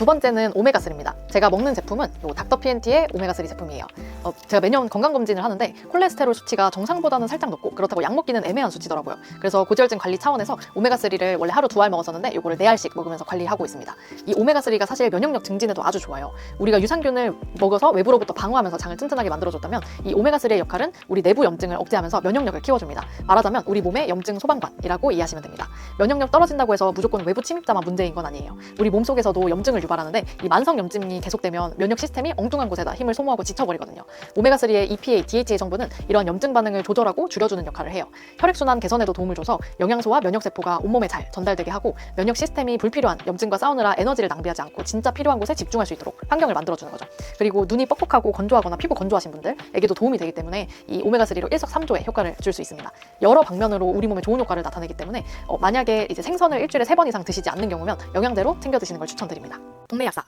두 번째는 오메가3입니다. 제가 먹는 제품은 요 닥터 PNT의 오메가3 제품이에요. 어, 제가 매년 건강검진을 하는데 콜레스테롤 수치가 정상보다는 살짝 높고 그렇다고 약 먹기는 애매한 수치더라고요. 그래서 고지혈증 관리 차원에서 오메가3를 원래 하루 두 알 먹었었는데 요거를 네 알씩 먹으면서 관리하고 있습니다. 이 오메가3가 사실 면역력 증진에도 아주 좋아요. 우리가 유산균을 먹어서 외부로부터 방어하면서 장을 튼튼하게 만들어줬다면 이 오메가3의 역할은 우리 내부 염증을 억제하면서 면역력을 키워줍니다. 말하자면 우리 몸의 염증 소방관이라고 이해하시면 됩니다. 면역력 떨어진다고 해서 무조건 외부 침입자만 문제인 건 아니에요. 우리 몸 속에서도 염증을 유발하는데 이 만성 염증이 계속되면 면역 시스템이 엉뚱한 곳에다 힘을 소모하고 지쳐버리거든요. 오메가3의 EPA, DHA 성분은 이런 염증 반응을 조절하고 줄여주는 역할을 해요. 혈액 순환 개선에도 도움을 줘서 영양소와 면역 세포가 온몸에 잘 전달되게 하고 면역 시스템이 불필요한 염증과 싸우느라 에너지를 낭비하지 않고 진짜 필요한 곳에 집중할 수 있도록 환경을 만들어주는 거죠. 그리고 눈이 뻑뻑하고 건조하거나 피부 건조하신 분들에게도 도움이 되기 때문에 이 오메가3로 일석삼조의 효과를 줄 수 있습니다. 여러 방면으로 우리 몸에 좋은 효과를 나타내기 때문에 어, 만약에 이제 생선을 일주일에 세 번 이상 드시지 않는 경우면 영양제로 챙겨 드시는 걸 추천드립니다. 동네 약사